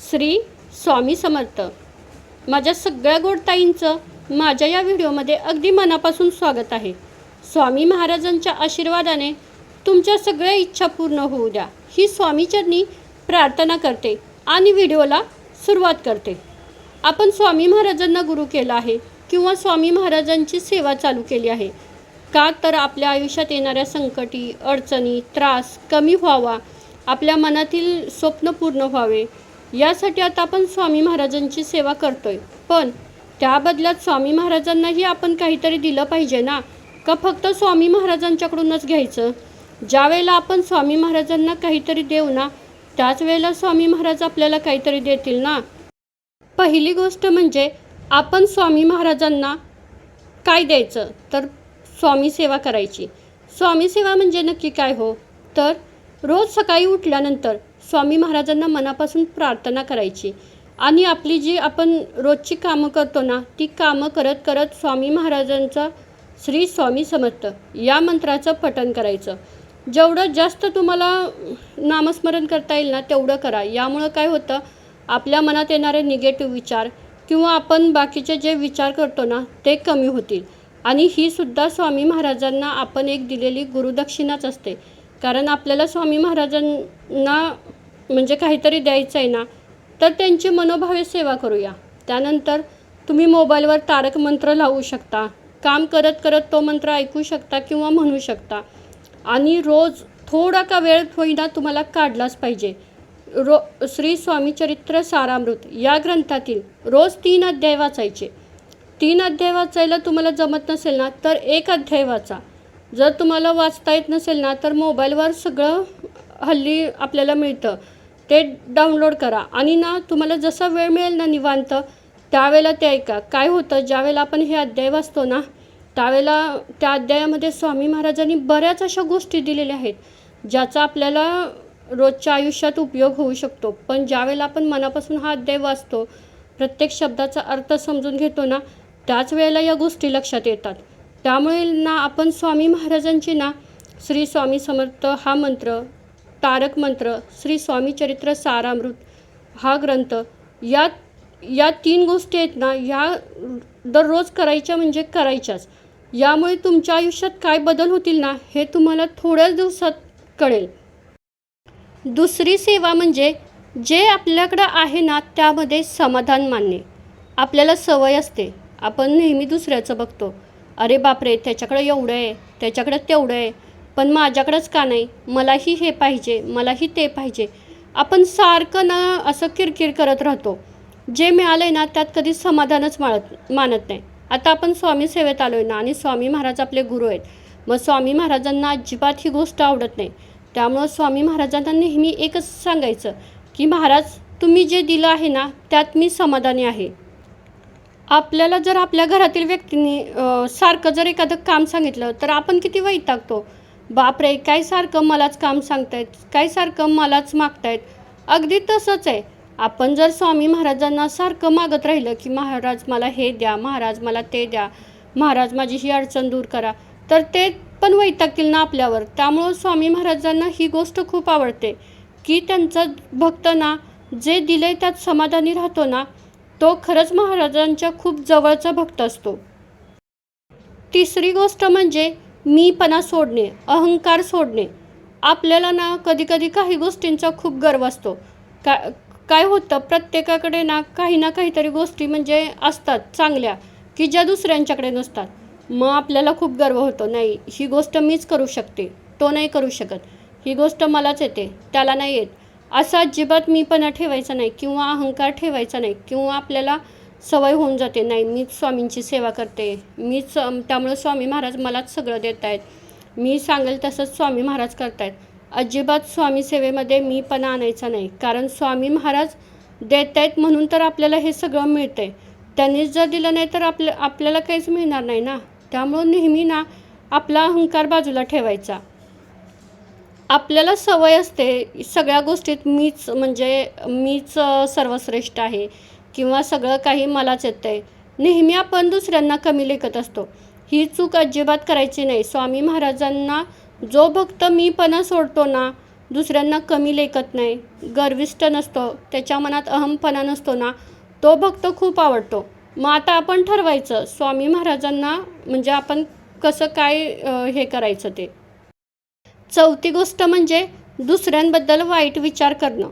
श्री स्वामी समर्थ. माझ्या सगळ्या गोडताईंचं माझ्या या व्हिडिओमध्ये अगदी मनापासून स्वागत आहे. स्वामी महाराजांच्या आशीर्वादाने तुमच्या सगळ्या इच्छा पूर्ण होऊ द्या. ही स्वामीचरणी प्रार्थना करते आणि व्हिडिओला सुरुवात करते. आपण स्वामी महाराजांना गुरु केला आहे किंवा स्वामी महाराजांची सेवा चालू केली आहे का तर आपल्या आयुष्यात येणाऱ्या संकटी अडचणी त्रास कमी व्हावा आपल्या मनातील स्वप्न पूर्ण व्हावे यासाठी आता आपण स्वामी महाराजांची सेवा करतोय. पण त्या बदल्यात स्वामी महाराजांनाही आपण काहीतरी दिलं पाहिजे ना? का फक्त स्वामी महाराजांच्याकडूनच घ्यायचं? ज्या वेळेला आपण स्वामी महाराजांना काहीतरी देऊ ना त्याच वेळेला स्वामी महाराज आपल्याला काहीतरी देतील ना? पहिली गोष्ट म्हणजे आपण स्वामी महाराजांना काय द्यायचं? तर स्वामी सेवा करायची. स्वामी सेवा म्हणजे नक्की काय हो? तर रोज सकाळी उठल्यानंतर स्वामी महाराजांना मनापासून प्रार्थना करायची. आणि आपली जी आपण रोजची कामं करतो ना ती कामं करत करत स्वामी महाराजांचा श्री स्वामी समर्थ या मंत्राचं पठण करायचं. जेवढं जास्त तुम्हाला नामस्मरण करता येईल ना तेवढं करा. यामुळं काय होतं आपल्या मनात येणारे निगेटिव्ह विचार किंवा आपण बाकीचे जे विचार करतो ना ते कमी होतील. आणि ही सुद्धा स्वामी महाराजांना आपण एक दिलेली गुरुदक्षिणाच असते. कारण आपल्याला स्वामी महाराजांना म्हणजे काहीतरी द्यायचं आहे ना तर त्यांची मनोभावे सेवा करूया. त्यानंतर तुम्ही मोबाईलवर तारक मंत्र लावू शकता. काम करत करत तो मंत्र ऐकू शकता किंवा म्हणू शकता. आणि रोज थोडा का वेळ होईना तुम्हाला काढलाच पाहिजे. रो श्री स्वामी चरित्र सारामृत या ग्रंथातील रोज तीन अध्याय वाचायचे. तीन अध्याय वाचायला तुम्हाला जमत नसेल ना तर एक अध्याय वाचा. जर तुम्हाला वाचता येत नसेल ना तर मोबाईलवर सगळं हल्ली आपल्याला मिळतं. ते डाउनलोड करा. आणि ना तुम्हाला जसा वेळ मिळेल ना निवांत त्यावेळेला ते ऐका. काय होतं ज्यावेळेला आपण हे अध्याय वाचतो ना त्यावेळेला त्या अध्यायामध्ये स्वामी महाराजांनी बऱ्याच अशा गोष्टी दिलेल्या आहेत ज्याचा आपल्याला रोजच्या आयुष्यात उपयोग होऊ शकतो. पण ज्यावेळेला आपण मनापासून हा अध्याय वाचतो प्रत्येक शब्दाचा अर्थ समजून घेतो ना त्याच वेळेला या गोष्टी लक्षात येतात. त्यामुळे ना आपण स्वामी महाराजांची ना श्री स्वामी समर्थ हा मंत्र तारक मंत्र श्री स्वामी चरित्र सारामृत हा ग्रंथ या या तीन गोष्टी आहेत ना या दररोज करायच्या म्हणजे करायच्याच. यामुळे तुमच्या आयुष्यात काय बदल होतील ना हे तुम्हाला थोड्याच दिवसात कळेल. दुसरी सेवा म्हणजे जे आपल्याकडं आहे ना त्यामध्ये समाधान मानणे. आपल्याला सवय असते. आपण नेहमी दुसऱ्याचं बघतो. अरे बापरे त्याच्याकडं एवढं आहे त्याच्याकडं तेवढं आहे. पण माझ्याकडंच का नाही? मलाही हे पाहिजे मलाही ते पाहिजे. आपण सारखं ना असं किरकिर करत राहतो. जे मिळालं आहे ना त्यात कधी समाधानच मानत मानत नाही. आता आपण स्वामी सेवेत आलो आहे ना आणि स्वामी महाराज आपले गुरु आहेत. मग स्वामी महाराजांना अजिबात ही गोष्ट आवडत नाही. त्यामुळं स्वामी महाराजांना नेहमी एकच सांगायचं की महाराज तुम्ही जे दिलं आहे ना त्यात मी समाधानी आहे. आपल्याला जर आपल्या घरातील व्यक्तींनी सारखं जर एखादं काम सांगितलं तर आपण किती वैतागतो. बापरे काय सारखं मलाच काम सांगतायत काय सारखं मलाच मागतायत. अगदी तसंच आहे. आपण जर स्वामी महाराजांना सारखं मागत राहिलं की महाराज मला हे द्या महाराज मला ते द्या महाराज माझी ही अडचण दूर करा तर ते पण वैतागतील ना आपल्यावर. त्यामुळं स्वामी महाराजांना ही गोष्ट खूप आवडते की त्यांचा भक्त ना जे दिलंय त्यात समाधानी राहतो ना तो खरंच महाराजांच्या खूप जवळचा भक्त असतो. तिसरी गोष्ट म्हणजे मीपणा सोडणे अहंकार सोडणे आपल्याला ना कधीकधी काही गोष्टींचा खूप गर्व असतो. का काय होतं प्रत्येकाकडे ना काही ना काहीतरी गोष्टी म्हणजे असतात चांगल्या की ज्या दुसऱ्यांच्याकडे नसतात. मग आपल्याला खूप गर्व होतो नाही ही गोष्ट मीच करू शकते तो नाही करू शकत. ही गोष्ट मलाच येते त्याला नाही येत. असा अजिबात मीपणा ठेवायचा नाही किंवा अहंकार ठेवायचा नाही किंवा आपल्याला सवय होऊन जाते. नाही मीच स्वामींची सेवा करते. मीच त्यामुळं स्वामी महाराज मलाच सगळं देत आहेत मी सांगेल तसंच स्वामी महाराज करतायत. अजिबात स्वामी सेवेमध्ये मीपणा आणायचा नाही. कारण स्वामी महाराज देत आहेत म्हणून तर आपल्याला हे सगळं मिळतं आहे त्यांनीच जर दिलं नाही तर आपल्या आपल्याला काहीच मिळणार नाही ना? त्यामुळं नेहमी ना आपला अहंकार बाजूला ठेवायचा. आपल्याला सवय असते. सगळ्या गोष्टीत मीच म्हणजे मीच सर्वश्रेष्ठ आहे. किंवा सगळं काही मलाच येतं आहे नेहमी आपण दुसऱ्यांना कमी लेखत असतो. ही चूक अजिबात करायची नाही. स्वामी महाराजांना जो भक्त मीपणा सोडतो ना दुसऱ्यांना कमी लेखत नाही. गर्विष्ट नसतो. त्याच्या मनात अहमपणा नसतो ना तो भक्त खूप आवडतो. मग आता आपण ठरवायचं स्वामी महाराजांना म्हणजे आपण कसं काय हे करायचं ते? चौथी गोष्ट म्हणजे दुसऱ्यांबद्दल वाईट विचार करणं.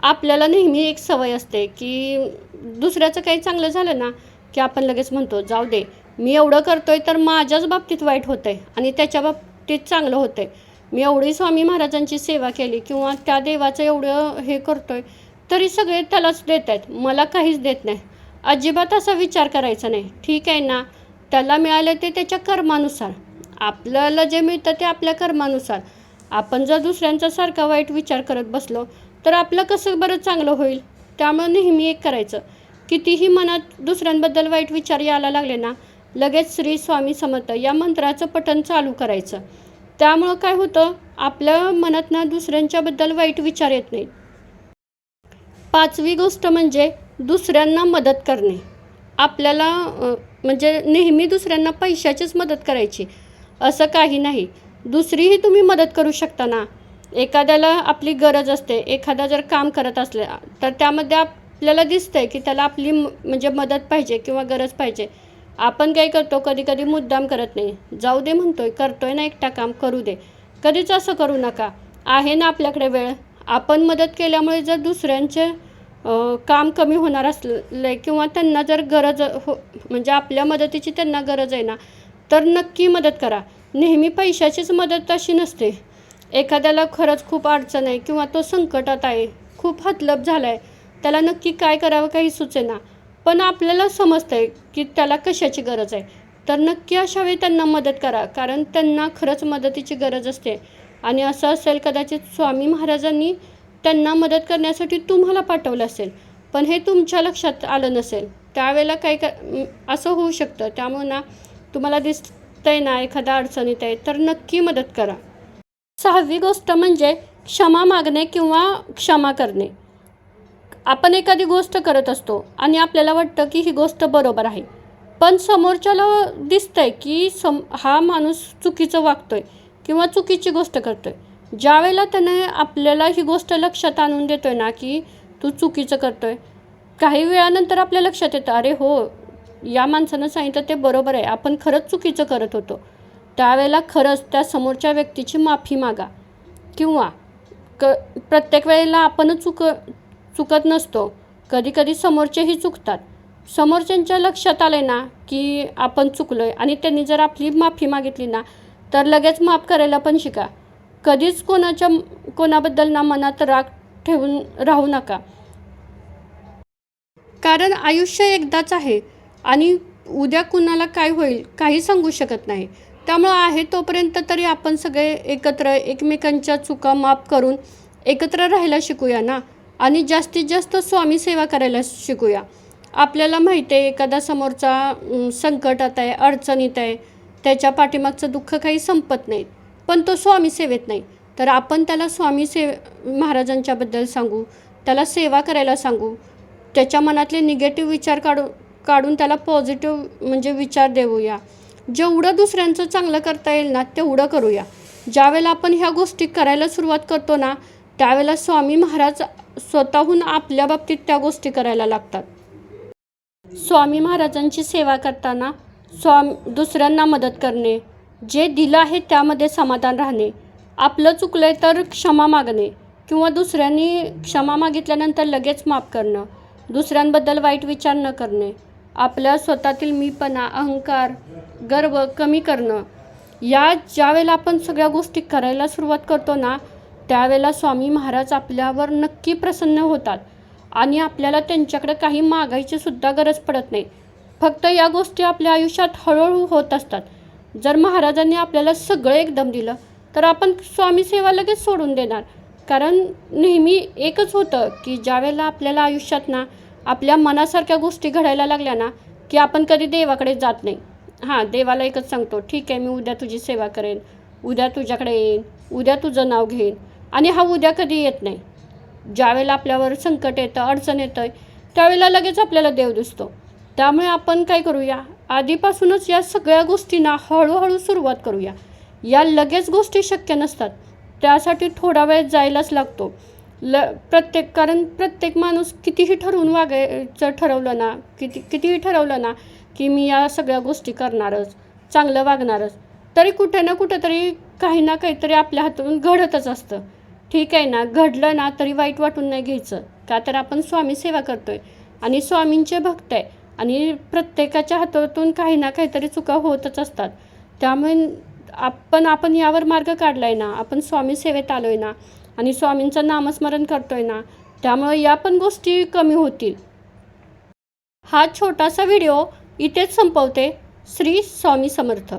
आपल्याला नेहमी एक सवय असते की दुसऱ्याचं काही चांगलं झालं ना की आपण लगेच म्हणतो जाऊ दे मी एवढं करतोय तर माझ्याच बाबतीत वाईट होतं आहे आणि त्याच्या बाबतीत चांगलं होतं आहे मी एवढी स्वामी महाराजांची सेवा केली किंवा त्या देवाचं एवढं हे करतोय तरी सगळे त्यालाच देत आहेत. मला काहीच देत नाही. अजिबात असा विचार करायचा नाही. ठीक आहे ना त्याला मिळालं ते त्याच्या कर्मानुसार. आपल्याला जे मिळतं ते आपल्या कर्मानुसार. आपण जर दुसऱ्यांचा सारखा वाईट विचार करत बसलो तर आपलं कसं बरं चांगलं होईल? त्यामुळे नेहमी एक करायचं. कितीही मनात दुसऱ्यांबद्दल वाईट विचार यायला लागले ना लगेच श्री स्वामी समर्थ या मंत्राचं पठण चालू करायचं. त्यामुळं काय होतं आपल्या मनात ना दुसऱ्यांच्याबद्दल वाईट विचार येत नाहीत. पाचवी गोष्ट म्हणजे दुसऱ्यांना मदत करणे. आपल्याला म्हणजे नेहमी दुसऱ्यांना पैशाचीच मदत करायची. असं काही नाही. दुसरीही तुम्ही मदत करू शकता ना. एखाद्याला आपली गरज असते एखादा जर काम करत असले तर त्यामध्ये आपल्याला दिसतंय की त्याला आपली म- म्हणजे मदत पाहिजे किंवा गरज पाहिजे. आपण काय करतो कधी कधी मुद्दाम करत नाही. जाऊ दे म्हणतोय करतोय ना एकटा काम करू दे. कधीच असं करू नका. आहे ना आपल्याकडे वेळ. आपण मदत केल्यामुळे जर दुसऱ्यांचे काम कमी होणार असले किंवा त्यांना जर गरज हो म्हणजे आपल्या मदतीची त्यांना गरज आहे ना तर नक्की मदत करा. नेहमी पैशाचीच मदत अशी नसते. एखाद्याला खरंच खूप अडचण आहे किंवा तो संकटात आहे खूप हतलप झाला आहे त्याला नक्की काय करावं काही सुचेना. पण आपल्याला समजतंय की त्याला कशाची गरज आहे. तर नक्की अशा वेळी त्यांना मदत करा. कारण त्यांना खरंच मदतीची गरज असते. आणि असं असेल कदाचित स्वामी महाराजांनी त्यांना मदत करण्यासाठी तुम्हाला पाठवलं असेल. पण हे तुमच्या लक्षात आलं नसेल. त्यावेळेला काय का असं होऊ शकतं. त्यामुळे ना तुम्हाला दिसतंय ना एखादा अडचणीत आहे. तर नक्की मदत करा. सहावी गोष्ट म्हणजे क्षमा मागणे किंवा क्षमा करणे. आपण एखादी गोष्ट करत असतो आणि आपल्याला वाटतं की ही गोष्ट बरोबर आहे. पण समोरच्याला दिसतंय की सम हा माणूस चुकीचं वागतोय किंवा चुकीची गोष्ट करतोय. आहे ज्यावेळेला त्याने आपल्याला ही गोष्ट लक्षात आणून देतोय ना की तू चुकीचं करतोय काही वेळानंतर आपल्या लक्षात येतं अरे हो या माणसानं सांगितलं ते बरोबर आहे. आपण खरंच चुकीचं करत होतो. त्यावेळेला खरंच त्या समोरच्या व्यक्तीची माफी मागा. किंवा क प्रत्येक वेळेला आपणच चुक चुकत नसतो. कधीकधी समोरचेही चुकतात. समोरच्यांच्या लक्षात आले ना की आपण चुकलो आहे आणि त्यांनी जर आपली माफी मागितली ना तर लगेच माफ करायला पण शिका. कधीच कोणाच्या कोणाबद्दल ना मनात राग ठेवून राहू नका. कारण आयुष्य एकदाच आहे आणि उद्या कुणाला काय होईल काही सांगू शकत नाही. त्यामुळं आहे तोपर्यंत तरी आपण सगळे एकत्र एकमेकांच्या चुका माफ करून एकत्र राहायला शिकूया ना. आणि जास्तीत जास्त स्वामी सेवा करायला शिकूया. आपल्याला माहिती आहे एखादा समोरचा संकटात आहे अडचणीत आहे त्याच्या पाठीमागचं दुःख काही संपत नाही पण तो स्वामी सेवेत नाही. तर आपण त्याला स्वामी से महाराजांच्याबद्दल सांगू त्याला सेवा करायला सांगू त्याच्या मनातले निगेटिव्ह विचार काढू काढून त्याला पॉझिटिव्ह म्हणजे विचार देऊया. जेवढं दुसऱ्यांचं चांगलं करता येईल ना तेवढं करूया. ज्यावेळेला आपण ह्या गोष्टी करायला सुरुवात करतो ना त्यावेळेला स्वामी महाराज स्वतःहून आपल्या बाबतीत त्या गोष्टी करायला लागतात. स्वामी महाराजांची सेवा करताना स्वामी दुसऱ्यांना मदत करणे जे दिलं आहे त्यामध्ये समाधान राहणे आपलं चुकलं आहे तर क्षमा मागणे किंवा दुसऱ्यांनी क्षमा मागितल्यानंतर लगेच माफ करणं दुसऱ्यांबद्दल वाईट विचार न करणे आपल्या स्वतःतील मीपणा अहंकार गर्व कमी करणं या ज्यावेळेला आपण सगळ्या गोष्टी करायला सुरुवात करतो ना त्यावेळेला स्वामी महाराज आपल्यावर नक्की प्रसन्न होतात आणि आपल्याला त्यांच्याकडे काही मागायची सुद्धा गरज पडत नाही. फक्त या गोष्टी आपल्या आयुष्यात हळूहळू होत असतात. जर महाराजांनी आपल्याला सगळं एकदम दिलं तर आपण स्वामी सेवा लगेच सोडून देणार. कारण नेहमी एकच होतं की ज्यावेळेला आपल्याला आयुष्यात ना आपल्या मनासारख्या गोष्टी घडायला लागल्या ना की आपण कधी देवाकडे जात नाही. हां देवाला एकच सांगतो ठीक आहे मी उद्या तुझी सेवा करेन. उद्या तुझ्याकडे येईन. उद्या तुझं नाव घेईन. आणि हा उद्या कधी येत नाही. ज्यावेळेला आपल्यावर संकट येतं अडचण येतं त्यावेळेला लगेच आपल्याला देव दिसतो. त्यामुळे आपण काय करूया? आधीपासूनच या सगळ्या गोष्टींना हळूहळू सुरुवात करूया. या लगेच गोष्टी शक्य नसतात. त्यासाठी थोडा वेळ जायलाच लागतो. ल प्रत्येक कारण प्रत्येक माणूस कितीही ठरवून वागायचं ठरवलं ना किती कितीही ठरवलं ना की मी या सगळ्या गोष्टी करणारच चांगलं वागणारच तरी कुठे ना कुठेतरी काही ना काहीतरी आपल्या हातून घडतच असतं. ठीक आहे ना घडलं ना तरी वाईट वाटून नाही घ्यायचं. का तर आपण स्वामी सेवा करतोय. आणि स्वामींचे भक्त आहे. आणि प्रत्येकाच्या हातातून काही ना काहीतरी चुका होतच असतात. त्यामुळे आपण आपण यावर मार्ग काढला आहे ना आपण स्वामी सेवेत आलो आहे ना आणि स्वामींचं नामस्मरण करतोय ना त्यामुळे या पण गोष्टी कमी होतील. हा छोटासा व्हिडिओ इथेच संपवते. श्री स्वामी समर्थ.